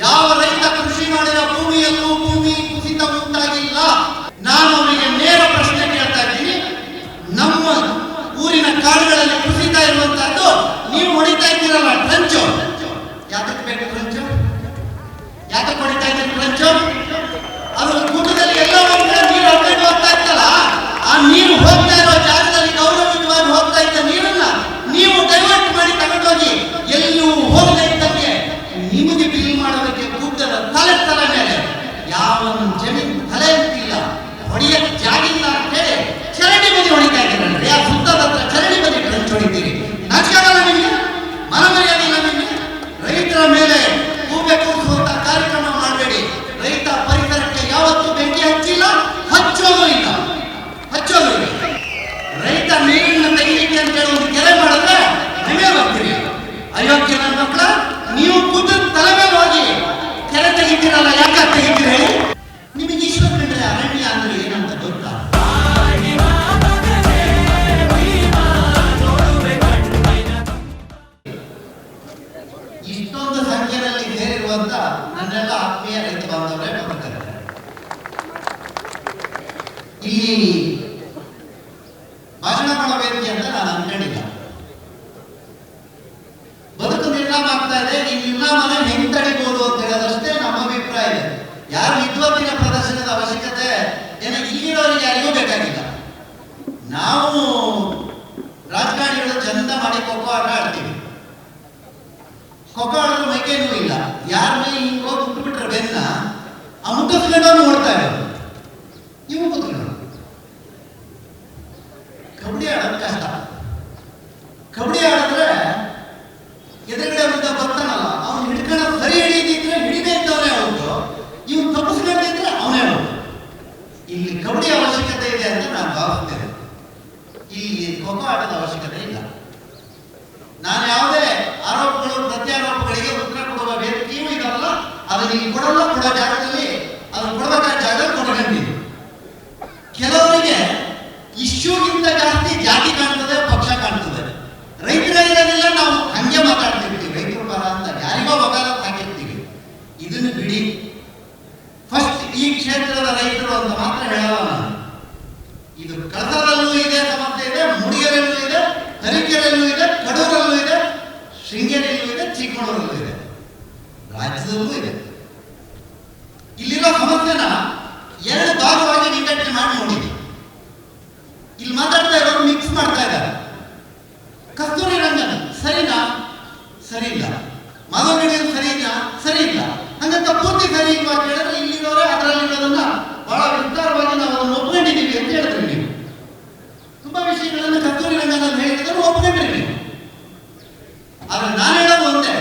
ಯಾವ ರೈತ ಕೃಷಿ ಮಾಡಿದ ಭೂಮಿಯಲ್ಲೂ ಭೂಮಿ ಕುಸಿತ ಉಂಟಾಗಿಲ್ಲ? ನಾನು ಅವರಿಗೆ ನೇರ ಪ್ರಶ್ನೆ ಕೇಳ್ತಾ ಇದ್ದೀನಿ. ನಮ್ಮ ಊರಿನ ಕಾಡುಗಳಲ್ಲಿ ಕುಸಿತ ಇರುವಂತಹದ್ದು ನೀವು ಹೊಡಿತಾ ಇದ್ದೀರಲ್ಲ ಟ್ರಂಚು ಯಾತಕ್ಕೆ ಬೇಕು ಟ್ರಂಚು ಯಾತಕ್ಕೆ ಹೊಡಿತಾ ಇದ್ದೀರಿ ಟ್ರಂಚು ಇಲ್ಲಿ ಭಾಷಣ ಮಾಡೋ ವೇದಿಕೆ ಅಂತ ನಾನು ಅನ್ಕೊಂಡಿಲ್ಲ ಬದುಕು ನಿರ್ನಾಮ ಆಗ್ತಾ ಇದೆ ಈ ನಿರ್ನಾಮನ ಹೆಂಗ್ ತಡಿಬಹುದು ಅಂತ ಹೇಳೋದಷ್ಟೇ ನಮ್ಮ ಅಭಿಪ್ರಾಯ ಇದೆ ಯಾರು ವಿದ್ವತ್ತಿನ ಪ್ರದರ್ಶನದ ಅವಶ್ಯಕತೆ ಏನೋ ಇಲ್ಲಿರೋರಿಗೆ ಯಾರಿಗೂ ಬೇಕಾಗಿಲ್ಲ ನಾವು ರಾಜಕಾರಣಿಗಳು ಚಂದ ಮಾಡಿ ಖೋಖೋ ಆಟ ಆಡ್ತೀವಿ ಖೋಖೋ ಆಡಿದ್ರೆ ಮೈಕೇನೂ ಇಲ್ಲ ಯಾರ ಮೈ ಹಿಂಗ್ ಹೋಗಿ ಬಿಟ್ಬಿಟ್ರೆ ಬೆನ್ನ ಆ ಮುಟ್ಟಿಸ್ಕೊಂಡವನು ನೋಡ್ತಾ ಇರೋದು ಇವು ಕೂತ್ಕೊಂಡು ಕಬಡ್ಡಿ ಆಡೋದು ಕಷ್ಟ ಕಬಡ್ಡಿ ಆಡಿದ್ರೆ ಎದುರುಗಡೆ ಬಂದ ಬರ್ತಾನಲ್ಲ ಅವ್ನು ಹಿಡ್ಕೊಳ್ಳೋ ಸರಿ ಹಿಡಿದಿದ್ರೆ ಹಿಡಿದೇ ಇದ್ದವನೇ ಹೌದು ಇವ್ನು ತಪ್ಪಿಸ್ಕೊಂಡಿದ್ರೆ ಅವನೇ ಹೌದು ಇಲ್ಲಿ ಕಬಡ್ಡಿ ಅವಶ್ಯಕತೆ ಇದೆ ಅಂತ ನಾನು ಭಾವಿಸ್ತೇನೆ ಇಲ್ಲಿ ಖೋಖೋ ಆಟದ ಅವಶ್ಯಕತೆ ಇಲ್ಲ ನಾನು ಯಾವುದೇ ಆರೋಪಗಳು ಪ್ರತ್ಯಾರೋಪಗಳಿಗೆ ಉತ್ತರ ಕೊಡುವ ವೇದಿಕೆಯೂ ಇದಲ್ಲ ಅದನ್ನ ಇಲ್ಲಿ ಕೊಡಲ್ಲ ಕೊಡೋ ಜಾಗದಲ್ಲಿ ಅದನ್ನು ಕೊಡಬೇಕಾದ ಜಾಗದಲ್ಲಿ ಕೊಡ್ಕೊಂಡಿದ್ದೀನಿ ಕೆಲವರಿಗೆ ಇಶ್ಯೂಗಿಂತ ಜಾಸ್ತಿ ಜಾತಿ ಕಾಣ್ತದೆ, ಪಕ್ಷ ಕಾಣ್ತದೆ. ರೈತರಿರೋದಿಲ್ಲ ನಾವು ಹಂಗೆ ಮಾತಾಡ್ತಿರ್ತೀವಿ. ರೈತರು ಬರ ಅಂತ ಯಾರಿಗೋ ವಕಾಲತ್ ಹಾಕಿರ್ತೀವಿ. ಇದನ್ನು ಬಿಡಿ. ಫಸ್ಟ್ ಈ ಕ್ಷೇತ್ರದ ರೈತರು ಅಂತ ಮಾತ್ರ ಹೇಳಲ್ಲ ಇದು ಕಳಸದಲ್ಲೂ ಇದೆ ಸಮಸ್ಯೆ ಇದೆ ಮುಡಿಗೆರಲ್ಲೂ ಇದೆ, ತರೀಕೆರೆಯಲ್ಲೂ ಇದೆ, ಕಡೂರಲ್ಲೂ ಇದೆ, ಶೃಂಗೇರಿಯಲ್ಲೂ ಇದೆ ಚಿಕ್ಕಮಗಳೂರಲ್ಲೂ ಇದೆ. ರಾಜ್ಯದಲ್ಲೂ ಇದೆ. ಇಲ್ಲಿರೋ ಸಮಸ್ಯೆನ ಎರಡು ಭಾಗವಾಗಿ ಮಾಡಿ ನೋಡಿದೆ ಇಲ್ಲಿ ಮಾತಾಡ್ತಾ ಇರೋರು ಮಿಕ್ಸ್ ಮಾಡ್ತಾ ಇದ್ದಾರೆ ಕಸ್ತೂರಿ ರಂಗನ್ ಸರಿನಾ ಸರಿ ಇಲ್ಲ ಮಾಧವಗಡಿಯರು ಸರಿ ಇಲ್ಲ ಸರಿ ಇಲ್ಲ ಹಂಗಂತ ಪೂರ್ತಿ ಸರಿ ಇಲ್ವಾ ಅಂತ ಹೇಳಿದ್ರೆ ಇಲ್ಲಿರೋರೇ ಅದರಲ್ಲಿರೋದನ್ನ ಬಹಳ ವಿಸ್ತಾರವಾಗಿ ನಾವು ಅದನ್ನು ಒಪ್ಕೊಂಡಿದ್ದೀವಿ ಅಂತ ಹೇಳಿದ್ರಿ ನೀವು ತುಂಬಾ ವಿಷಯಗಳನ್ನು ಕಸ್ತೂರಿ ರಂಗನಲ್ಲಿ ಹೇಳಿದ್ರು ಒಪ್ಕೊಂಡ್ರಿ ನೀವು ಆದ್ರೆ ನಾನು ಹೇಳೋದು ಒಂದೇ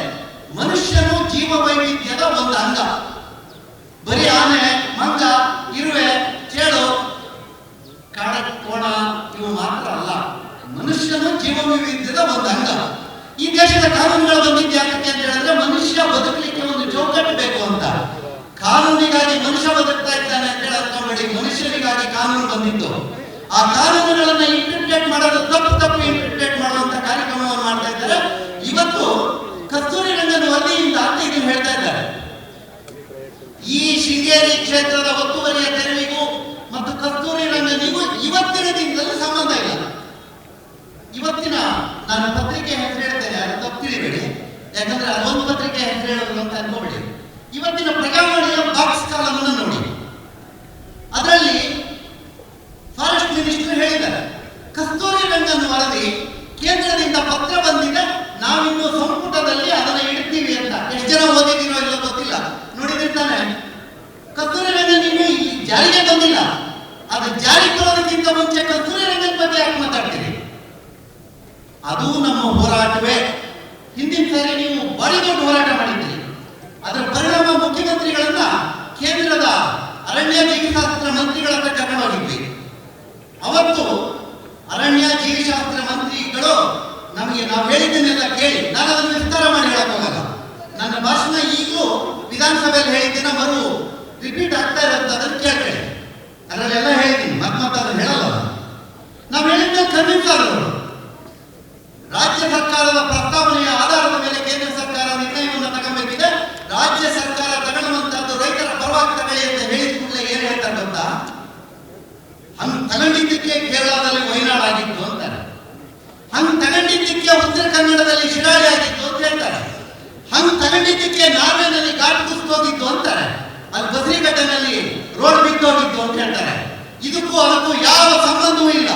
ಮನುಷ್ಯನು ಜೀವ ವೈವಿಧ್ಯದ ಒಂದು ಅಂಗ ಬರೀ ಆನೆ ಮಂಗ ಇರುವೆ ಚೇಳು ಕಾಡ ಕೋಣ ಇವು ಮಾತ್ರ ಅಲ್ಲ ಮನುಷ್ಯನು ಜೀವ ವೈವಿಧ್ಯದ ಒಂದು ಅಂಗ ಈ ದೇಶದ ಕಾನೂನುಗಳು ಬಂದಿದ್ದು ಯಾಕೆ ಅಂತ ಹೇಳಿದ್ರೆ ಮನುಷ್ಯ ಬದುಕಲಿಕ್ಕೆ ಒಂದು ಚೌಕಟ್ಟು ಬೇಕು ಅಂತ ಮನುಷ್ಯ ಬದುಕ್ತಾ ಇದ್ದಾನೆ ಅಂತ ಹೇಳಿ ಅನ್ಕೊಂಬೇಡಿ ಮನುಷ್ಯನಿಗಾಗಿ ಕಾನೂನು ಬಂದಿತ್ತು. ಆ ಕಾನೂನುಗಳನ್ನ ಇಂಟರ್ಪ್ರೇಟ್ ಮಾಡೋದು ತಪ್ಪು ತಪ್ಪು ಇಂಟ್ರಿಪ್ಟೇಟ್ ಮಾಡುವಂತ ಕಾರ್ಯಕ್ರಮವನ್ನು ಮಾಡ್ತಾ ಇದ್ದಾರೆ. ಇವತ್ತು ಕಸ್ತೂರಿ ರಂಗನ ವರದಿಯಿಂದ ಅಂತ ಇದನ್ನು ಹೇಳ್ತಾ ಇದ್ದಾರೆ. ಈ ಶೃಂಗೇರಿ ಕ್ಷೇತ್ರದ ಒತ್ತುವರಿಯ ತೆರವಿಗೂ ಮತ್ತು ಕಸ್ತೂರಿ ರಂಗನಿಗೂ ಇವತ್ತಿನ ದಿನದಲ್ಲಿ ಸಂಬಂಧ ಇಲ್ಲ. ಇವತ್ತಿನ ನಾನು ಪತ್ರಿಕೆ ಹೆಸರು ಹೇಳ್ತೇನೆ, ಅದು ತಪ್ಪು ತಿಳಿಬೇಡಿ. ಯಾಕಂದ್ರೆ ಅದೊಂದು ಪತ್ರಿಕೆ ಹೆಸರು ಹೇಳೋದು ಅಂತ ಅನ್ಕೋಬೇಡಿ. ಇವತ್ತಿನ ಪ್ರಜಾವಾಣಿಯ ಬಾಕ್ಸ್ ಕಾಲಮನ್ನು ನೋಡಿ ವಿಧಾನಸಭೆಯಲ್ಲಿ ಹೇಳಿದ್ದೇನೆ ಮರು ರಿಪೀಟ್ ಆಗ್ತಾ ಇರುತ್ತೆ ಅದನ್ನು ಕೇಳ್ತೇನೆ. ಅದರಲ್ಲೆಲ್ಲ ಹೇಳಿದ್ದೀನಿ ಮತ್ತೆ ಅದನ್ನು ಹೇಳಲ್ಲ ನಾವು ಹೇಳಿದ್ದೆ ಆದವರು ರಾಜ್ಯ ಸರ್ಕಾರದ ಪ್ರಸ್ತಾವನೆಯ ಆಧಾರದ ಮೇಲೆ ಕೇಂದ್ರ ಸರ್ಕಾರ ನಿರ್ಣಯವನ್ನು ತಗೋಬೇಕಿದೆ ರಾಜ್ಯ ಸರ್ಕಾರ ಸುಲಭವಾಗಿ ತಗೊಳ್ಳಿ ಅಂತ ಹೇಳಿದ ಕೂಡಲೇ ಏನು ಹೇಳ್ತಾರೆ ಹಂಗ್ ತಗೊಂಡಿದ್ದಕ್ಕೆ ಕೇರಳದಲ್ಲಿ ವೈನಾಡ್ ಆಗಿತ್ತು ಅಂತಾರೆ. ಹಂಗ್ ತಗೊಂಡಿದ್ದಕ್ಕೆ ಉತ್ತರ ಕನ್ನಡದಲ್ಲಿ ಶಿರಾಳಿ ಆಗಿತ್ತು ಅಂತ ಹೇಳ್ತಾರೆ. ಹಂಗ್ ತಗೊಂಡಿದ್ದಕ್ಕೆ ನಾರ್ವೆನಲ್ಲಿ ಘಾಟ್ ಕುಸ್ತೋಗಿತ್ತು ಅಂತಾರೆ. ಅಲ್ಲಿ ಬದ್ರಿಘಟ್ಟನಲ್ಲಿ ರೋಡ್ ಬಿದ್ದೋಗಿತ್ತು ಅಂತ ಹೇಳ್ತಾರೆ. ಇದಕ್ಕೂ ಅದಕ್ಕೂ ಯಾವ ಸಂಬಂಧವೂ ಇಲ್ಲ.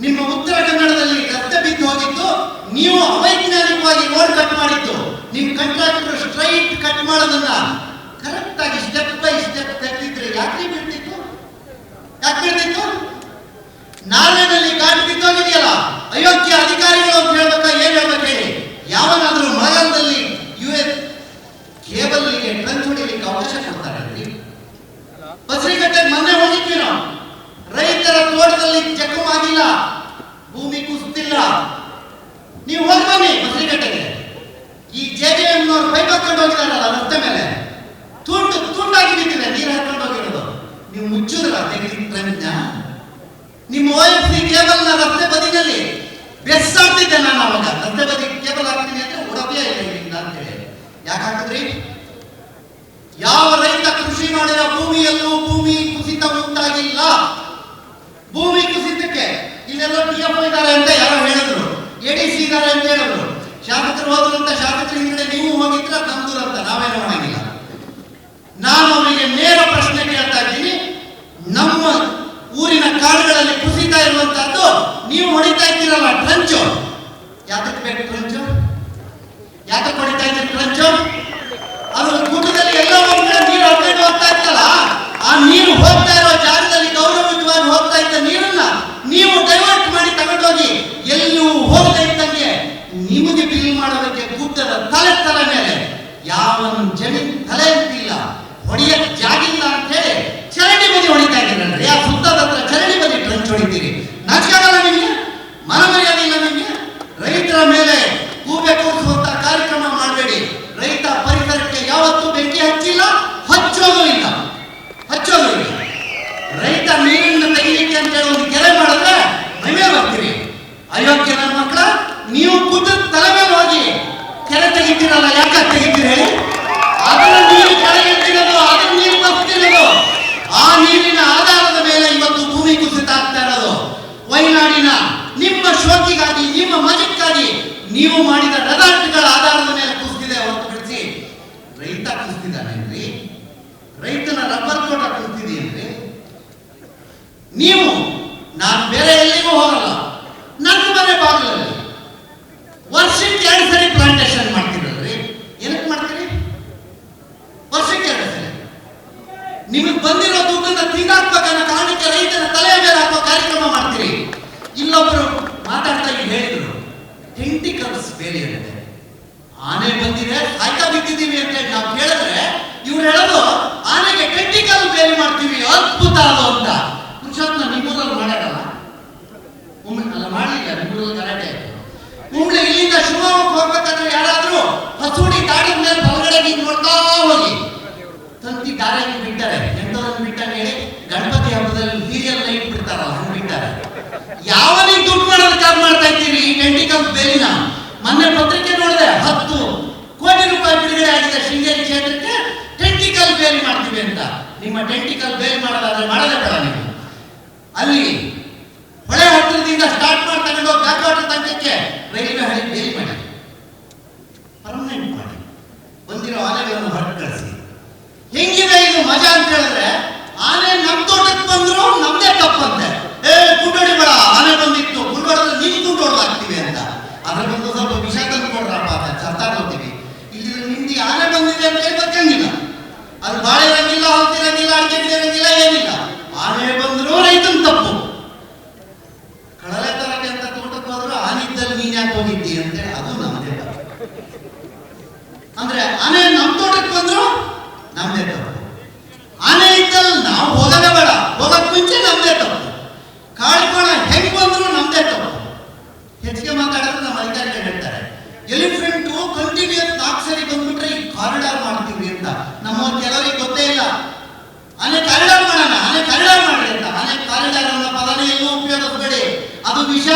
ನಿಮ್ಮ ಉತ್ತರ ಕನ್ನಡದಲ್ಲಿ ರಸ್ತೆ ಬಿದ್ದು ಹೋಗಿತ್ತು. ನೀವು ಅವೈಜ್ಞಾನಿಕವಾಗಿ ರೋಡ್ ಕಟ್ ಮಾಡಿತ್ತು ನಿಮ್ ಕಂಟ್ರಾಕ್ಟರ್ ಸ್ಟ್ರೈಟ್ ಕಟ್ ಮಾಡೋದನ್ನ ಕರೆಕ್ಟ್ ಆಗಿ ಸ್ಟೆಪ್ ಬೈ ಸ್ಟೆಪ್ ತೆಗೆದಿದ್ರೆ ಯಾಕೆ ಬೀಳ್ತಿತ್ತು? ಯಾಕೆ ಬೀಳ್ತಿತ್ತು? ನಾರ್ವೆನಲ್ಲಿ ಘಾಟ್ ಬಿದ್ದೋಗಿದೆಯಲ್ಲ. ಅಯೋಗ್ಯ ಅಧಿಕಾರಿಗಳು ಅಂತ ಹೇಳ್ಬೇಕಾ, ಏನ್ ಹೇಳ್ಬೇಕು ಹೇಳಿ? ಯಾವನಾದ್ರೂ ಮಳೆಗಾಲದಲ್ಲಿ ಯು ಎಸ್ ಕೇಬಲ್ಗೆ ಟ್ರಂಕ್ ಹೊಡಿಲಿಕ್ಕೆ ಅವಕಾಶ ಕೊಡ್ತಾರೆ. ಪತ್ರಿಕಟ್ಟೆ ಮೊನ್ನೆ ಹೋಗಿದ್ವಿ ನಾವು. ರೈತರ ತೋಟದಲ್ಲಿ ಚೆಕ್ಕು ಆಗಿಲ್ಲ, ಭೂಮಿ ಕುಸುತ್ತಿಲ್ಲ ನೀವು ಹೋಗಿ ಬನ್ನಿ ಬಸರಿಗಟ್ಟೆಗೆ ಈ ಜೆ ಡಿ ನವರು ಪೈಪ್ ಹಾಕೊಂಡು ಹೋಗಿದಾರಲ್ಲ, ರಸ್ತೆ ಮೇಲೆ. ತುಂಡು, ತುಂಡಾಗಿ ಬಿದ್ದಿದೆ ನೀರು ಹಾಕೊಂಡು ಹೋಗಿರೋದು. ನೀವು ಮುಚ್ಚಿದ್ರ ತೆಗೆದಿದ್ದ ನಿಮ್ಮ ಓ ಎಫ್ ಸಿ ಕೇಬಲ್ನ ರಸ್ತೆ ಬದಿನಲ್ಲಿ ಬೆಸ್ಸಾಡ್ತಿದ್ದೆ ನಾನು ಅವಾಗ. ರಸ್ತೆ ಬದಿ ಕೇಬಲ್ ಹಾಕ್ತೀನಿ ಅಂದ್ರೆ ಉಡಪೇ ಇಲ್ಲ ಅಂತೇಳಿ ಯಾವ ರೈತ ಕೃಷಿ ಮಾಡಿದ ಭೂಮಿಯಲ್ಲೂ ಭೂಮಿ ಕುಸಿತ ಉಂಟಾಗಿಲ್ಲ. ಭೂಮಿ ಕುಸಿತಕ್ಕೆ ಇಲ್ಲೆಲ್ಲ ಪಿ ಎಫ್ ಇದ್ದಾರೆ ಅಂತ ಯಾರೋ ಹೇಳಿದ್ರು. ಎ ಡಿ ಸಿ ಇದ್ದಾರೆ ಅಂತ ಹೇಳಿದ್ರು. ಶಾಸಕರು ಹೋದ್ರಂತ ಶಾಸಕರ ಹಿಂದೆ ನೀವು ಹೋಗಿದ್ರೆ ನಮ್ದು ಅಂತ, ನಾವೇನು ಮಾಡಂಗಿಲ್ಲ. ನಾನು ಅವರಿಗೆ ನೇರ ಪ್ರಶ್ನೆ ಕೇಳ್ತಾ ಇದ್ದೀನಿ. ನಮ್ಮ ಊರಿನ ಕಾಡುಗಳಲ್ಲಿ ಕುಸಿತಾ ಇರುವಂತಹದ್ದು ನೀವು ಹೊಡಿತಾ ಇದ್ದೀರಲ್ಲ, ಟ್ರಂಚು. ಯಾತಕ್ಕೆ ಬೇಕು ಟ್ರಂಚು? ಯಾತಕ್ಕೆ ಹೊಡಿತಾ ಇದ್ದೀರಿ ಟ್ರಂಚು? ಅದು ಕೂಟದಲ್ಲಿ ಎಲ್ಲ ನೀರು ಹರಿದು ಹೋಗ್ತಾ ಇತ್ತಲ್ಲ, ಆ ನೀರು ಹೋಗ್ತಾ ಇರೋ ಜಾಗದಲ್ಲಿ ಗೌರವಯುತವಾಗಿ ಹೋಗ್ತಾ ಇದ್ದ ನೀರನ್ನ ನೀವು ಡೈವರ್ಟ್ ಮಾಡಿ ತಗೊಂಡೋಗಿ ಎಲ್ಲೂ ಹೋಗದೆ ಇದ್ದಂಗೆ ನಿಮಗೆ ಬಿಲ್ ಮಾಡೋದಕ್ಕೆ ಕೂಟದ ತಲೆ ತಲೆ ಮೇಲೆ ಯಾವ ಜಮೀನ್ ತಲೆ ಇಲ್ಲ ಹೊಡಿಯಕ್ ಜಾಗಿಲ್ಲ ಅಂತ ಹೇಳಿ ಚರಂಡಿ ಬದಿ ಹೊಡಿತಾ ಇದ್ದೀರಲ್ರಿ ಆ ಸುತ್ತದ ಹತ್ರ ಚರಂಡಿ ಬದಿ ಟ್ರಂಚ್ ಹೊಡಿತೀರಿ ನಾಚಿಕಾಗಲ್ಲ ನಿಮಗೆ ಮನಮರ್ಯಾದಿಲ್ಲ ನಿಮಗೆ ರೈತರ ಮೇಲೆ ಗೂಬೆ ಕೂರಿಸುವಂತ ಕಾರ್ಯಕ್ರಮ ಮಾಡಬೇಡಿ ರೈತ ಪರಿಸರಕ್ಕೆ ಯಾವತ್ತೂ ಬೆಂಕಿ ಹಚ್ಚಿಲ್ಲ ಹಚ್ಚೋದು ಇಲ್ಲ ಹಚ್ಚೋದು ಇಲ್ಲ ರೈತ ನೀರನ್ನು ತೆಗಿಲಿಕ್ಕೆ ಅಂತ ಹೇಳಿ ಒಂದು ಕೆರೆ ಮಾಡಿದ್ರೆ ನೀವೇ ಬರ್ತೀರಿ ಅಯೋಗ್ಯ ನನ್ನ ಮಕ್ಕಳ ನೀವು ಗುಡ್ಡ ತಲೆ ಮೇಲೆ ಹೋಗಿ ಕೆರೆ ಆ ನೀರಿನ ಆಧಾರದ ಮೇಲೆ ಇವತ್ತು ಭೂಮಿ ಕುಸಿತ ಆಗ್ತಾ ಇರೋದು. ವೈನಾಡಿನ ನಿಮ್ಮ ಶೋಕಿಗಾಗಿ, ನಿಮ್ಮ ಮಜಕ್ಕಾಗಿ ನೀವು ಮಾಡಿದ ರೆಸಾರ್ಟ್ಗಳ ಆಧಾರದ ಮೇಲೆ ಕುಸಿದಿದೆ ಹೊರತುಪಡಿಸಿ ರೈತ ಕುಸಿದಿದ್ದಾನೇನ್ರಿ ರೈತನ ರಬ್ಬರ್ ತೋಟ ಕುಸಿದಿದೆಯೇನ್ರಿ ನೀವು, ನಾನು ಬೇರೆ ಎಲ್ಲಿಗೂ ಹೋಗಲ್ಲ. ನನ್ನ ಮನೆ ಬಾಗಿಲಲ್ಲಿ. ವರ್ಷಕ್ಕೆ ಎರಡು ಸರಿ ಪ್ಲಾಂಟೇಶನ್ ಮಾಡ್ತೀರಲ್ರಿ ಏನಕ್ಕೆ ಮಾಡ್ತೀರಿ ವರ್ಷಕ್ಕೆ ಎರಡು ಸರಿ ನಿಮಗೆ ಬಂದಿರೋ ದುಡ್ಡನ್ನ ತಿಂದಾಕ್ಬೇಕನ್ನೋ ಕಾರಣಕ್ಕೆ ರೈತನ ತಲೆಯ ಮೇಲೆ ಹಾಕುವ ಕಾರ್ಯಕ್ರಮ ಮಾಡ್ತೀರಿ. ಇಲ್ಲೊಬ್ಬರು ಮಾತಾಡ್ತಾ ಇಲ್ಲಿ ಹೇಳಿದ್ರು ಟೆಂಟಿಕಲ್ಸ್ ಬೇರೆ ಇರುತ್ತೆ. ಆನೆ ಬಂದಿದೆ, ಆಯ್ತಾ ಬಿದ್ದಿದ್ದೀವಿ ಅಂತ ನಾವು ಕೇಳಿದ್ರೆ, ಇವ್ರು ಹೇಳೋದು ಮೊನ್ನೆ ಪತ್ರಿಕೆ ನೋಡಿದೆ, ಹತ್ತು ಕೋಟಿ ರೂಪಾಯಿ ಬಿಡುಗಡೆ ಆಗಿದೆ ಶೃಂಗೇರಿ ಕ್ಷೇತ್ರಕ್ಕೆ ಟೆಂಟಿಕಲ್ ಬೇಲ್ ಮಾಡ್ತೀವಿ ಅಂತ. ನಿಮ್ಮ ಟೆಂಟಿಕಲ್ ಬೇಲ್ ಮಾಡೋದಾದ್ರೆ ಮಾಡದೆ ಬೇಡ ನೀವು. ಅಲ್ಲಿ ಹೊಳೆ ಹತ್ತಿರದಿಂದ ಸ್ಟಾರ್ಟ್ ಮಾಡಿ ತಗೊಂಡು ಗಾಕಾಟ ತನಕಕ್ಕೆ ರೈಲ್ವೆ ಹಳಿ ಬೇಲಿ ಮಾಡಿ. ಪರ್ಮನೆಂಟ್ ಮಾಡಿ. ಬಂದಿರೋ ಆನೆಗಳನ್ನು ಹೊರಟು ಕಳಿಸಿ. ಹೆಂಗಿದೆ ಇದು ಮಜಾ ಅಂತ ಹೇಳಿದ್ರೆ, ಆನೆ ನಮ್ಮ ತೋಟಕ್ಕೆ ಬಂದ್ರು ನಮ್ದೇ ತಪ್ಪಂತೆ. ಏ ಗುಂಡೋಡಿ ಬೇಡ ಆನೆ ಬಂದಿತ್ತು ಗುಂಡೋಡಿದ್ರೆ ನೀನು ಗುಂಡೋಡ್ ಹಾಕ್ತೀವಿ ಅಂತ. ಅದ್ರ ಬಂದು ಸ್ವಲ್ಪ ವಿಷ ತಂದು ಕೊಡ್ರಪ್ಪ ಅಂತ ಹೋಗ್ತೀವಿ ಇಲ್ಲಿ ನಿಮ್ದು ಆನೆ ಬಂದಿದೆ ಅಂತ ಗೊತ್ತಂಗಿಲ್ಲ ಅದು ಬಾಳೆ ಇರಂಗಿಲ್ಲ ಹೊತ್ತಿರಂಗಿಲ್ಲ ಅಡಿಕೆ ಗಿಡ ಇರಂಗಿಲ್ಲ ಏನಿಲ್ಲ ಆನೆ ಬಂದ್ರು ರೈತನ ತಪ್ಪು ಕಡಲೆ ತರಕ್ಕೆ ಅಂತ ತೋಟಕ್ಕೆ ಹೋದ್ರು ಆನೆ ಇದ್ದಲ್ಲಿ ನೀನ್ ಯಾಕೆ ಹೋಗಿದ್ದಿ ಅಂತೇಳಿ ಅದು ನಮ್ಮದೇ ತಪ್ಪು ಅಂದ್ರೆ ಆನೆ ನಮ್ ತೋಟಕ್ಕೆ ಬಂದ್ರು ನಮ್ದೇ ತಪ್ಪು ಆನೆ ಇದ್ದಲ್ಲಿ ನಾವು ಹೋಗಲೇ ಬೇಡ ಹೋಗಕ್ ಮುಂಚೆ ನಮ್ದೇ ತಪ್ಪು ಕಾಡ್ಕೋಣ ಹೆಂಗ್ ಬಂದ್ರು ನಮ್ದೇ ತಪ್ಪು ಹೆಚ್ಚಿಗೆ ಮಾತಾಡಿದ್ರೆ ನಮ್ಮ ಅಧಿಕಾರಿಗಳು ಹೇಳ್ತಾರೆ ಎಲಿಫೆಂಟು ಕಂಟಿನ್ಯೂಸ್ ನಾಲ್ಕು ಸರಿ ಬಂದ್ಬಿಟ್ರೆ ಈ ಕಾರಿಡಾರ್ ಮಾಡ್ತೀವಿ ಅಂತ ನಮ್ಮವ್ರು ಕೆಲವರಿಗೆ ಗೊತ್ತೇ ಇಲ್ಲ ಆನೆ ಕಾರಿಡಾರ್ ಮಾಡೋಣ ಆನೆ ಕಾರಿಡಾರ್ ಮಾಡ್ರಿ ಅಂತ ಆನೆ ಕಾರಿಡಾರ್ ಅನ್ನೋ ಪದನೇ ಎಲ್ಲೂ ಉಪಯೋಗಿಸ್ಬೇಡಿ ಅದು ವಿಷ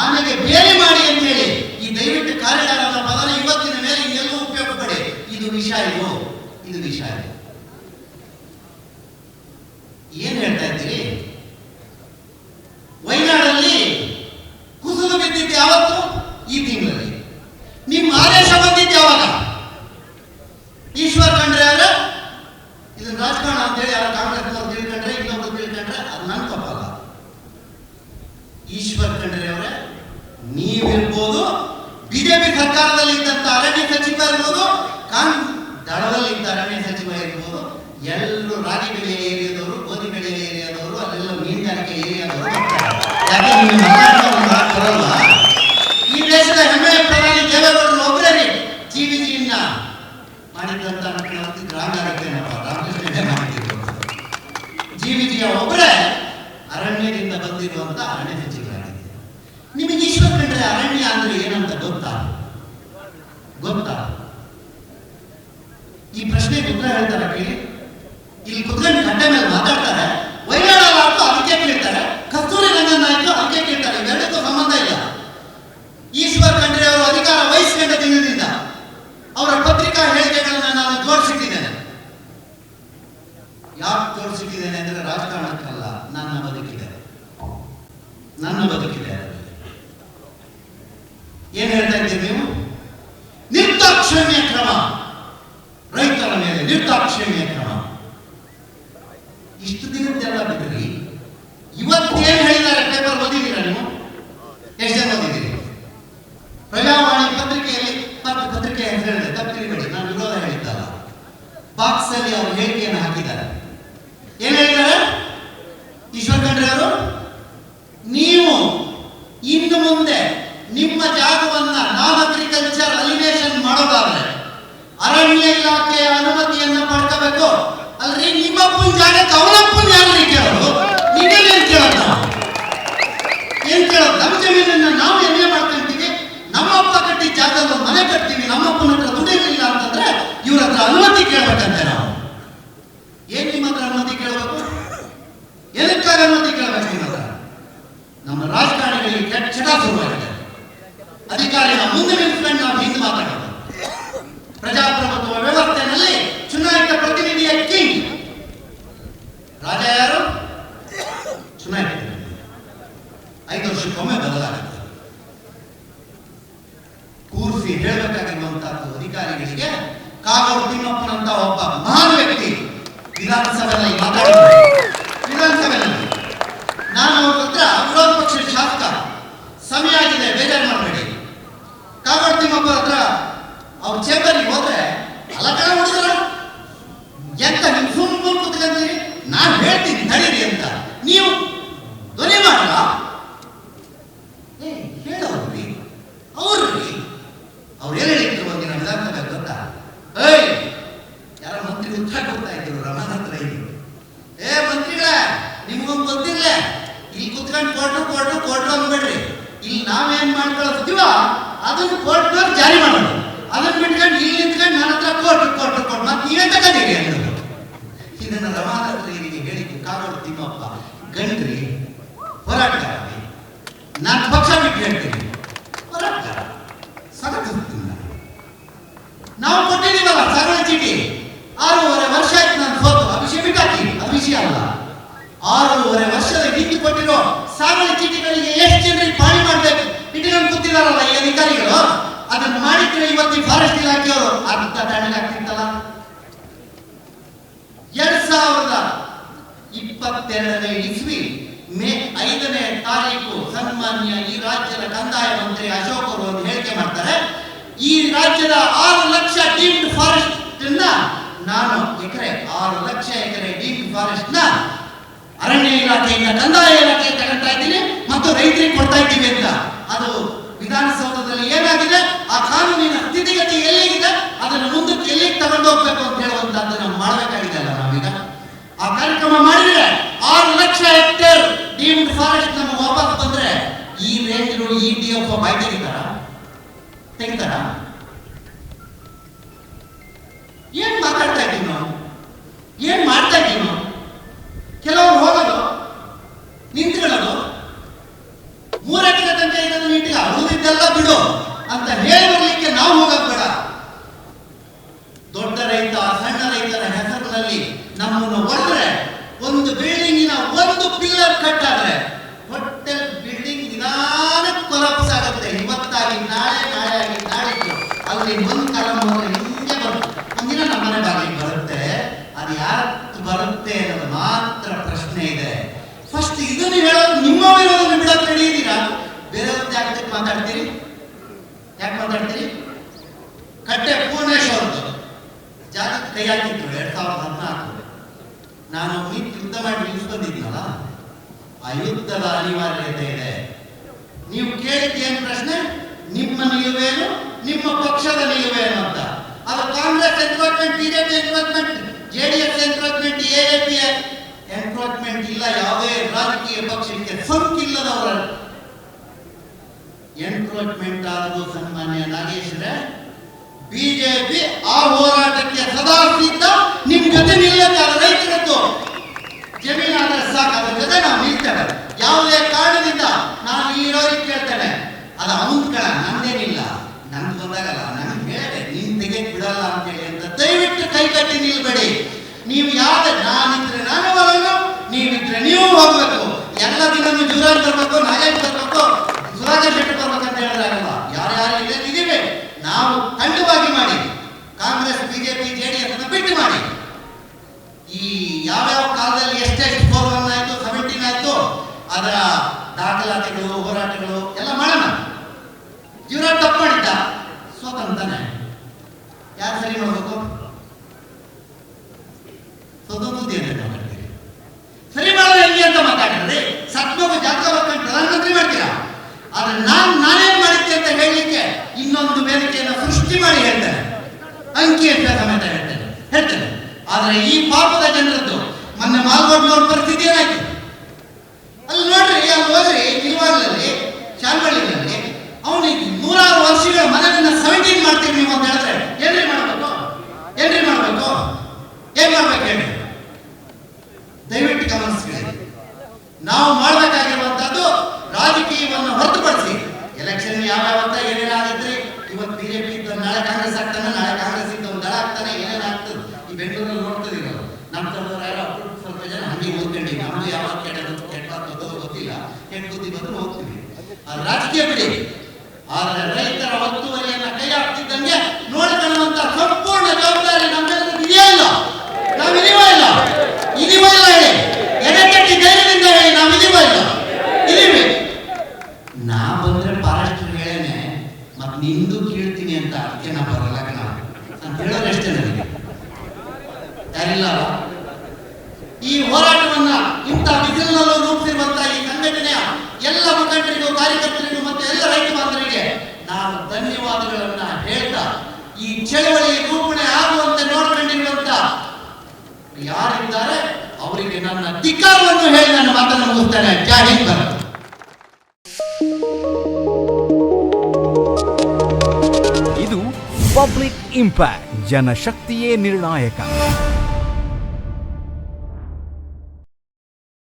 ಆನೆಗೆ ಬೇರೆ ಮಾಡಿ ಅಂತ ಹೇಳಿ ಈ ದಯವಿಟ್ಟು ಕಾರಿಡಾರ್ ಅನ್ನೋ ಪದನ ಇವತ್ತಿನ ಮೇಲೆ ಎಲ್ಲೂ ಪಡೆ ಇದು ವಿಷ ಇದು ಇದು ವಿಷ ಇದು ಏನ್ ಹೇಳ್ತಾ ಇದ್ದೀರಿ? ವಯನಾಡಲ್ಲಿ ಕುಸಿದು ಬಿದ್ದಿದ್ದು ಯಾವತ್ತು? ಈ ತಿಂಗಳಲ್ಲಿ. ನಿಮ್ಮ ಆದೇಶ ಬಂದಿದ್ದು ಯಾವಾಗ? ಈಶ್ವರ್ ಖಂಡ್ರೆ ಅವರ? ಇದನ್ನ ರಾಜಕಾರಣ ಅಂತ ಹೇಳಿ ಯಾರು ಕಾಂಗ್ರೆಸ್ನವ್ರು ತಿಳ್ಕೊಂಡ್ರೆ ಇನ್ನೊಬ್ರು ತಿಳ್ಕೊಂಡ್ರೆ ಅದು ನನ್ನ ತಪ್ಪಲ್ಲ ಈಶ್ವರ್ ಖಂಡ್ರೆ ಅವರೇ ನೀವಿರ್ಬೋದು ಬಿಜೆಪಿ ಸರ್ಕಾರದಲ್ಲಿ ಇದ್ದಂತ ಅರಣ್ಯ ಸಚಿವ ಇರ್ಬೋದು ದಳದಲ್ಲಿ ಇದ್ದ ಅರಣ್ಯ ಸಚಿವ ಇರ್ಬೋದು ಎಲ್ಲರೂ ರಾಗಿ ಬೆಳೆ ಏರಿಯಾದವರು ಗೋಧಿ ಬೆಳೆ ಏರಿಯಾದವರು, ಅಲ್ಲೆಲ್ಲ ಮೀನುಗಾರಿಕೆ ಏರಿಯಾದವರು. ಯಾಕೆ ನೀವು ಮಾತಾಡ್ದವ್ರು ಮಾತು ಹೇಳ್ತಾರೆ ಕೇಳಿ ಇಲ್ಲಿ ಕುತ್ಕೊಂಡು ಗಂಟೆ ಮೇಲೆ ಮಾತಾಡ್ತಾರೆ. ವೈರಾಳ ಅಂತ ಅದಕ್ಕೆ ಕೇಳ್ತಾರೆ. ಕಸ್ತೂರಿ ರಂಗನ್ ಆಯ್ತು ಅದಕ್ಕೆ ಕೇಳ್ತಾರೆ. ಇವೆರಡಕ್ಕೂ ಸಂಬಂಧ ಇಲ್ಲ. ಈಶ್ವರ್ ಖಂಡ್ರೆ ಅವರು ಅಧಿಕಾರ ವಹಿಸಿಕೊಂಡ ದಿನದಿಂದ ಅವರ ಪತ್ರಿಕಾ ಹೇಳಿಕೆಗಳನ್ನು ನಾನು ಜೋಡಿಸಿಟ್ಟಿದ್ದೇನೆ ಯಾಕೆ ಜೋಡಿಸಿಟ್ಟಿದ್ದೇನೆ ಅಂದ್ರೆ ರಾಜಕಾರಣಕ್ಕಲ್ಲ ನನ್ನ ಬದುಕಿದೆ ನನ್ನ ಬದುಕಿದೆ ಅದರಲ್ಲಿ. ಏನ್ ಹೇಳ್ತಾ ಇದ್ದೀರಿ ನೀವು ನಿರ್ದಾಕ್ಷಣ್ಯ ಕ್ರಮ ರೈತರ ಮೇಲೆ ನಿರ್ದಾಕ್ಷಣ್ಯ ಕ್ರಮ ಇಷ್ಟು ದಿನದ್ದೆಲ್ಲ ಬಿಡ್ರಿ ಇವತ್ತೇನ್ ಹೇಳಿದ್ದಾರೆ ಪೇಪರ್ ಓದಿದ್ದೀರಾ ನೀವು ಎಷ್ಟು ಜನ ಓದಿದ್ದೀರಿ ಪ್ರಜಾವಾಣಿ ಪತ್ರಿಕೆಯಲ್ಲಿ ಪತ್- ಪತ್ರಿಕೆ ಹೆಸರು ಹೇಳಿದೆ ತಪ್ಪಿರಿಬೇಡಿ ನಾನು ವಿರೋಧ ಹೇಳಿದ್ದಲ್ಲ ಬಾಕ್ಸ್ ಅಲ್ಲಿ ಅವರು ಹೇಳಿಕೆಯನ್ನು ಹಾಕಿದ್ದಾರೆ ಏನ್ ಹೇಳಿದ್ದಾರೆ ಈಶ್ವರ್ ಖಂಡ್ರೆ ಅವರು ನೀವು ಇನ್ನು ಮುಂದೆ ನಿಮ್ಮ ಜಾಗವನ್ನ ನಾನ್ ಅಗ್ರಿಕಲ್ಚರ್ ಅಲಿನೇಷನ್ ಮಾಡೋದಾದ್ರೆ ಅರಣ್ಯ ಇಲಾಖೆಯ ಅನುಮತಿಯನ್ನ ಪಡ್ಕೋಬೇಕು ಅಲ್ರಿ ನಿಮ್ಮಪ್ಪನ ಜಾಗಕ್ಕೆ ಅವನಪ್ಪನ ಯಾರ್ರಿ ಕೇಳೋದು ನೀವೇನೇನ್ ಕೇಳೋದು ನಾವು? ಏನ್ ಕೇಳೋದು ನಮ್ಮ ಜಮೀನನ್ನ ನಾವು ಎಣ್ಣೆ ಮಾಡ್ಕೊಂತೀವಿ ನಮ್ಮ ಅಪ್ಪ ಕಟ್ಟಿ ಜಾಗದಲ್ಲಿ ಒಂದು ಮನೆ ಕಟ್ತೀವಿ ನಮ್ಮಪ್ಪನ ಹತ್ರ ದುಡಿಲಿಲ್ಲ ಅಂತಂದ್ರೆ ಇವ್ರ ಹತ್ರ ಅನುಮತಿ ಕೇಳ್ಬೇಕಂತೆ ನಾವು ಏನ್ ನಿಮ್ಮ ಹತ್ರ ಅನುಮತಿ ಕೇಳಬೇಕು ಎದಕ್ಕಾಗಿ ಅನುಮತಿ ಕೇಳಬೇಕು ನಿಮ್ಮ ಹತ್ರ ನಮ್ಮ ರಾಜಕಾರಣಿಗಳಿಗೆ ಕೆಟ್ಟ ಚಟ ಶುರುವಾಗಿದೆ ಅಧಿಕಾರಿಗಳ ಮುಂದೆ ನಿಂತ್ಕೊಂಡು ನಾವು ಹಿಂದೆ ಮಾತಾಡೋದು ಪ್ರಜಾಪ್ರಭುತ್ವ ವ್ಯವಸ್ಥೆಯಲ್ಲಿ ಚುನಾಯಿತ ಪ್ರತಿನಿಧಿಯ ಕಿಂಗ್ ರಾಜ ಯಾರು ಚುನಾಯಿತ ಪ್ರತಿನಿಧಿ. ಐದು ವರ್ಷಕ್ಕೊಮ್ಮೆ ಬದಲಾಗುತ್ತೆ ಕೂರಿಸಿ ಹೇಳಬೇಕಾಗಿರುವಂತಹದ್ದು ಅಧಿಕಾರಿಗಳಿಗೆ ಕಾಗೋಡು ತಿಮ್ಮಪ್ಪನಂತ ಒಬ್ಬ ವ್ಯಕ್ತಿ ವಿಧಾನಸಭೆಯಲ್ಲಿ ಮಾತಾಡಿದ್ರು ವಿಧಾನಸಭೆಯಲ್ಲಿ. ನಾನು ಅವ್ರ ಹತ್ರ ವಿರೋಧ ಪಕ್ಷದ ಶಾಸಕ. ಸಮಯ ಆಗಿದೆ ಬೇಜಾರು ಮಾಡಬೇಡಿ. ಕಾಗೋಡು ತಿಮ್ಮಪ್ಪ ಹತ್ರ ಅವ್ರ ಚೇಂಬರ್ಗೆ ಹೋದ್ರೆ ಅಲಕಳ ಹುಡುಗರ ಎಂತ ನೀವು ಸುಮ್ಮನೆ ಕುತ್ಕೊಂತೀರಿ ನಾನು ಹೇಳ್ತೀನಿ, ತಡೀರಿ ಅಂತ. ನೀವು ಧ್ವನಿ ಮಾಡಲ್ಲ ಏ ಹೇಳೋರ್ರಿ ಅವ್ರಿ ಅವ್ರು ಏನ್ ಹೇಳಿದ್ರು ಒಂದಿನ ವಿಧಾನಸಭೆ ಗೊತ್ತಾ? ಏಯ್ ಯಾರ ಮಂತ್ರಿ ಕೊಡ್ತಾ ಇದ್ರು ರಮಣ ಹತ್ರ ಇದ್ರು. ಏ ಮಂತ್ರಿಗಳ, ನಿಮ್ಗೊಂದು ಗೊತ್ತಿಲ್ಲ ಇಲ್ಲಿ? ಕುತ್ಕೊಂಡು ಕೊಟ್ಟು ಕೊಟ್ಟು ಕೊಟ್ಟು ಅಂದ್ಬಿಡ್ರಿ. ಇಲ್ಲಿ ನಾವೇನ್ ಮಾಡ್ಕೊಳ್ತೀವ ಅದನ್ನ ಕೋರ್ಟ್ನವ್ರು ಜಾರಿ ಮಾಡೋದು. ಅದನ್ನ ಬಿಟ್ಕೊಂಡು ಇಲ್ಲಿ ನಿಂತ್ಕೊಂಡು ನನ್ನ ಹತ್ರ ಕೊಟ್ಟು ಕೊಟ್ಟು ಕೊಟ್ಟು ಮತ್ತೆ ನೀವೇ ತಗೊಂಡಿರಿ ಅಂದ್ರೆ ಇದನ್ನ ರಮಾನ ಹತ್ರ ಹೇಳಿದ್ದು ಕಾಗೋಡು ತಿಮ್ಮಪ್ಪ. ಗಂಡ್ರಿ ಹೋರಾಟ ನಾನು ಪಕ್ಷ ಬಿಟ್ಟು ಹೇಳ್ತೀನಿ. ಹೋರಾಟಗಾರ ಸಗತಿಲ್ಲ ನಾವು ಕೊಟ್ಟಿದ್ದೀವಲ್ಲ ಸಾಗರ ಚೀಟಿ ಆರೂವರೆ ವರ್ಷ ಆಯ್ತು ನಾನು ಸೋತು ಅಭಿಷೇಕ ವಿಷಯ ಅಲ್ಲ. ಆರೂವರೆ ವರ್ಷದ ಗಿಟ್ಟು ಕೊಟ್ಟಿರೋ ಸಾಗರ ಚೀಟಿಗಳಿಗೆ ಎಷ್ಟು ಜನರಿಗೆ ಪಾಳಿ ಮಾಡ್ಬೇಕು? ಇಟ್ಕೊಂಡು ಕೂತಿದಾರಲ್ಲ ಈ ಅಧಿಕಾರಿಗಳು. ಅದನ್ನು ಮಾಡಿದ್ರೆ ಇವತ್ತು ಫಾರೆಸ್ಟ್ ಇಲಾಖೆಯವರು ಅರ್ಧ ಆಗ್ತಿತ್ತಲ್ಲ. ಎರಡ್ ಸಾವಿರದ ಇಪ್ಪತ್ತೆರಡನೇ ಇಸ್ವಿ ಮೇ ಐದನೇ ತಾರೀಕು ಸನ್ಮಾನ್ಯ ಈ ರಾಜ್ಯದ ಕಂದಾಯ ಮಂತ್ರಿ ಅಶೋಕ್ ಅವರು ಒಂದು ಹೇಳಿಕೆ ಮಾಡ್ತಾರೆ. ಈ ರಾಜ್ಯದ ಆರು ಲಕ್ಷ ಡೀಮ್ಡ್ ಫಾರೆಸ್ಟ್ ನಾನು ಎಕರೆ ಆರು ಲಕ್ಷ ಎಕರೆ ಡೀಪ್ ಫಾರೆಸ್ಟ್ನ ಅರಣ್ಯ ಇಲಾಖೆಯಿಂದ ಕಂದಾಯ ಇಲಾಖೆ ತಗೊಳ್ತಾ ಇದ್ದೀನಿ ಮತ್ತು ರೈತರಿಗೆ ಕೊಡ್ತಾ ಇದ್ದೀವಿ ಅಂತ. ಅದು ವಿಧಾನಸೌಧದಲ್ಲಿ ಏನಾಗಿದೆ? ಆ ಕಾನೂನಿನ ಸ್ಥಿತಿಗತಿ ಎಲ್ಲಿಗಿದೆ? ಅದನ್ನು ಮುಂದಕ್ಕೆ ಎಲ್ಲಿಗೆ ತಗೊಂಡು ಹೋಗ್ಬೇಕು ಅಂತ ಹೇಳುವಂತದ್ದು ನಾವು ಮಾಡಬೇಕಾಗಿದೆ ಅಲ್ಲ ನಾವೀಗ ಆ ಕಾರ್ಯಕ್ರಮ ಮಾಡಿದ್ರೆ ಆರು ಲಕ್ಷ ಹೆಕ್ಟೇರ್ ಡೀಮ್ಡ್ ಫಾರೆಸ್ಟ್ ನಮ್ಮ ವಾಪಸ್ ಬಂದ್ರೆ ಈ ರೇಂಜ್ ಈ ಡಿ ಎಫ್ ಬಾಯ್ ತೆಗಿತಾರ? ತೆಗಿತಾರ? ಏನ್ ಮಾತಾಡ್ತಾ ಇದ್ದೀನಿ? ನಾವು ಏನ್ ಮಾಡ್ತಾ ಇದ್ದೀವಿ ನಾವು ಕೆಲವರು ಹೋಗೋದು? ನಿಂತ್ಕೊಳ್ಳೋದು? ಮೂರಕ್ಕೆ ತನಕ ಇರೋದು ನೀಟಿಗೆ ಉಳಿದಿದ್ದೆಲ್ಲ ಬಿಡು ಅಂತ ಹೇಳಿ ಬರ್ಲಿಕ್ಕೆ ನಾವು ಹೋಗಕ್ ಬೇಡ. ದೊಡ್ಡ ರೈತ, ಸಣ್ಣ ರೈತರ ಹೆಸರಿನಲ್ಲಿ ನಮ್ಮನ್ನು ಹೊಡೆದ್ರೆ ಒಂದು ಬಿಲ್ಡಿಂಗಿನ ಒಂದು ಪಿಲ್ಲರ್ ಕಟ್ ಆದ್ರೆ ಹೋಟೆಲ್ ಬಿಲ್ಡಿಂಗ್ ನಿಧಾನಕ್ಕೆ ಕೊಲಾಪ್ಸ್ ಆಗುತ್ತೆ ಇವತ್ತಾಗಿ ನಾಳೆ ನಾಳೆ ಆಗಿ ನಾಳಿದ್ದು ಅಲ್ಲಿ ಒಂದು ಕಾಲಮ್ ಹೋದ್ರೆ ಹಿಂಗೆ ಬರುತ್ತೆ ಒಂದಿನ ನಮ್ಮನೆ ಬಾಗಿಲಿಗೆ ಬರುತ್ತೆ ಅದು ಯಾಕೆ ಬರುತ್ತೆ ಅನ್ನೋದು ಮಾತ್ರ ಪ್ರಶ್ನೆ ಇದೆ ಫಸ್ಟ್ ಇದನ್ನು ಹೇಳೋದು ನಿಮ್ಮ ವಿರೋಧನ ಬಿಡೋದು ಹಿಡಿಯಿದ್ದೀರಾ ಬೇರೆಯವ್ರ ಜಾಗಕ್ಕೆ ಮಾತಾಡ್ತೀರಿ ಯಾಕೆ ಮಾತಾಡ್ತೀರಿ ಕಟ್ಟೆ ಪೂರ್ಣೇಶ್ವರದ್ದು ಜಾಗಕ್ಕೆ ಕೈ ಹಾಕಿದ್ರು ಎರಡ್ ಸಾವಿರದ ಹದಿನಾಲ್ಕು ನಾನು ನಿಂತು ಯುದ್ಧ ಮಾಡಿ ನಿಲ್ಸ್ಕೊಂಡಿದ್ನಲ್ಲ ಆ ಅನಿವಾರ್ಯತೆ ಇದೆ. ನೀವು ಕೇಳಿದ ಏನ್ ಪ್ರಶ್ನೆ? ನಿಮ್ಮ ನಿಲುವೇನು? ನಿಮ್ಮ ಪಕ್ಷದ ನಿಲುವೇನು ಅಂತ. ಅದು Congress encroachment BJP encroachment JDS encroachment AAP encroachment ಇಲ್ಲ. ಯಾವುದೇ ರಾಜಕೀಯ ಪಕ್ಷಕ್ಕೆ ಸಂಕಿಲ್ಲದವರ. ಎನ್ಕ್ರೋಚ್ಮೆಂಟ್ ಆದರೂ ಸನ್ಮಾನ್ಯ ನಾಗೇಶ್ರೆ ಬಿಜೆಪಿ ಆ ಹೋರಾಟಕ್ಕೆ ಸದಾ ಸಿದ್ಧ. ನಿಮ್ ಜೊತೆ ನಿಲ್ಲಕ್ಕೆ ರೈತರದ್ದು. ಜಮೀನಾದ್ರೆ ಸಾಕು ಅದ್ರ ಜೊತೆ ನಾವು ನಿಲ್ತೇವೆ. ಯಾವುದೇ ಕಾರಣದಿಂದ ನಾನು ಇರೋರಿಗೆ ಕೇಳ್ತೇನೆ. ಅದು ಅವನ್ ಕಣ ನಂದೇನಿಲ್ಲ. ನನ್ಗೆ ಬಂದಾಗಲ್ಲ ನಾನು ಹೇಳಿದೆ, ನೀನ್ ತೆಗೆಕ್ ಬಿಡಲ್ಲ ಅಂತೇಳಿ ಅಂತ. ದಯವಿಟ್ಟು ಕೈ ಕಟ್ಟಿ ನಿಲ್ಬೇಡಿ. ನೀವು ಯಾವ ನಾನಿದ್ರೆ ನಾನು ಬರೋನು ನೀವಿದ್ರೆ ನೀವು ಹೋಗ್ಬೇಕು. ಎಲ್ಲ ದಿನನೂ ಜುರಾಜ್ ತರಬೇಕು ನಾಗೇಶ್ ತರಬೇಕು ಸುಧಾಕರ್ ಶೆಟ್ಟಿ ಬರ್ಬೇಕು ಅಂತ ಹೇಳಿದ್ರಾಗಲ್ಲ ಯಾರ್ಯಾರು ಇಲ್ಲೇ ಇದೀವಿ ನಾವು ಖಂಡವಾಗಿ ಮಾಡಿ. ಕಾಂಗ್ರೆಸ್, ಬಿಜೆಪಿ ಜೆಡಿಎಸ್ ಬಿಟ್ಟು ಮಾಡಿ. ಈ ಯಾವ್ಯಾವ ಕಾಲದಲ್ಲಿ ಎಷ್ಟೆಷ್ಟು ಫೋರ್ ಒನ್ ಆಯ್ತು ಸೆವೆಂಟೀನ್ ಆಯ್ತು, ಅದರ ದಾಖಲಾತಿಗಳು, ಹೋರಾಟಗಳು ಎಲ್ಲ ಮಾಡೋಣ. ಇವರ ತಪ್ಪು ಮಾಡಿದ್ದ? ಸ್ವತಂತ್ರನೇ. ಯಾರು ಸರಿ ಮಾಡಬೇಕು? ಸರಿ ಮಾಡೋದು ಹೆಂಗೆ ಅಂತ ಮಾತಾಡಿದ್ರೆ ಸತ್ಮಗು ಜಾತಕ ಪ್ರಧಾನಮಂತ್ರಿ ಮಾಡ್ತೀರಾ? ಆದ್ರೆ ನಾನ್, ನಾನೇನ್ ಮಾಡಿದ್ದೆ ಅಂತ ಹೇಳಲಿಕ್ಕೆ ಇನ್ನೊಂದು ವೇದಿಕೆಯನ್ನು ಸೃಷ್ಟಿ ಮಾಡಿ ಹೇಳ್ತೇನೆ. ಅಂಕಿ ಅಂತ ಸಮೇತ ಹೇಳ್ತೇನೆ ಹೇಳ್ತೇನೆ. ಆದ್ರೆ ಈ ಪಾಪದ ಜನರದ್ದು. ಮೊನ್ನೆ ಮಾಲ್ಗೋಡ್ನವ್ರ ಪರಿಸ್ಥಿತಿ ಏನಾಯ್ತು? ಅಲ್ಲಿ ನೋಡ್ರಿ, ಅಲ್ಲಿ ಹೋದ್ರಿ ನಿಲ್ವಾಗ್ಲಲ್ಲಿ ಶಾಲ್ಬಳ್ಳಿನಲ್ಲಿ ಅವನಿಗೆ ನೂರಾರು ವರ್ಷಗಳ ಮನೆಯನ್ನ ಸೆವೆಂಟೀನ್ ಮಾಡ್ತೀವಿ ನೀವು ಅಂತ ಹೇಳಿದ್ರೆ ಏನ್ರಿ ಮಾಡಬೇಕು? ಏನ್ರಿ ಮಾಡಬೇಕು? ಏನ್ ಮಾಡ್ಬೇಕು ಹೇಳಿ? ದಯವಿಟ್ಟು ಗಮನಿಸ್ಕೊಳ್ಳಿ. ನಾವು ಮಾಡಬೇಕಾಗಿರುವಂತಹದ್ದು ರಾಜಕೀಯವನ್ನು ಹೊರತುಪಡಿಸಿ ಎಲೆಕ್ಷನ್ ಯಾವ್ಯಾವ ಅಂತ ಆಗಿದ್ರೆ ಇವತ್ತು ಬಿಜೆಪಿ ನಾಳೆ ಕಾಂಗ್ರೆಸ್ ಆಗ್ತಾನೆ, ನಾಳೆ ಕಾಂಗ್ರೆಸ್ ಇದ್ದ ಒಂದು ದಳ ಆಗ್ತಾನೆ ಏನೇನಾಗ್ತದೆ ಈ ಬೆಂಗಳೂರಲ್ಲಿ ನೋಡ್ತಿದ್ದೀವಿ ನಾವು ನಮ್ಮ ತರದವ್ರು ಯಾರೋ ಅಪರೂಪ ಸ್ವಲ್ಪ ಜನ ಹಂಗೆ ಓದ್ಕೊಂಡಿ ನಮ್ದು ಯಾವಾಗ ಕೆಟ್ಟದ್ದು ಕೆಟ್ಟ ಗೊತ್ತೋ ಗೊತ್ತಿಲ್ಲ ಬಂದ್ರೆ ಹೋಗ್ತೀವಿ. ಆ ರಾಜಕೀಯ ಬಿಡಿ. ಆದರೆ ರೈತರ ಒತ್ತುವರಿಯನ್ನ ಕೈ ಹಾಕ್ತಿದ್ದಂಗೆ ನೋಡ್ಕೊಳ್ಳುವಂತ ಸಂಪೂರ್ಣ ಜವಾಬ್ದಾರಿ ನಮ್ಮೆಲ್ಲರಿಗೂ ಇದೆಯಾ ಇಲ್ಲ. ನಾವು ಇದೀವ ಇಲ್ಲ. ಇದೀವ ಇಲ್ಲ ಹೇಳಿ. ಎಡೆಕಟ್ಟಿ ಧೈರ್ಯದಿಂದ ಹೇಳಿ ನಾವು ಇಲ್ಲ. ಇದೀವಿ ನಾ ಬಂದ್ರೆ ಬಹಳಷ್ಟು ಹೇಳೇನೆ, ಮತ್ ನಿಂದು ಕೇಳ್ತೀನಿ ಅಂತ ಅದಕ್ಕೆ ನಾ ಬರಲ್ಲ ಕಣ. ಅಂತ ಹೇಳೋದಷ್ಟೇ ನನಗೆ. ಯಾರಿಲ್ಲ ಈ ಹೋರಾಟವನ್ನ ಇಂಥ ಬಿಸಿಲಿನಲ್ಲೂ ರೂಪಿಸಿರುವಂತಹ ಈ ಸಂಘಟನೆಯ ಎಲ್ಲ ಮುಖಂಡರಿಗೂ, ಕಾರ್ಯಕರ್ತರಿಗೂ ಮತ್ತು ಎಲ್ಲ ರೈತ ಬಾಂಧವರಿಗೆ ನಾನು ಧನ್ಯವಾದಗಳನ್ನ ಹೇಳ್ತಾ, ಈ ಚಳವಳಿ ರೂಪಣೆ ಆಗುವಂತೆ ನೋಡ್ಕೊಂಡಿರುವಂತ ಯಾರಿದ್ದಾರೆ, ಅವರಿಗೆ ನನ್ನ ಧಿಕ್ಕಾರವನ್ನು ಹೇಳಿ ನನ್ನ ಮಾತನ್ನು ಮುಗಿಸ್ತೇನೆ ಜೈ ಹಿಂದ್. ಇದು ಪಬ್ಲಿಕ್ ಇಂಪ್ಯಾಕ್ಟ್, ಜನಶಕ್ತಿಯೇ ನಿರ್ಣಾಯಕ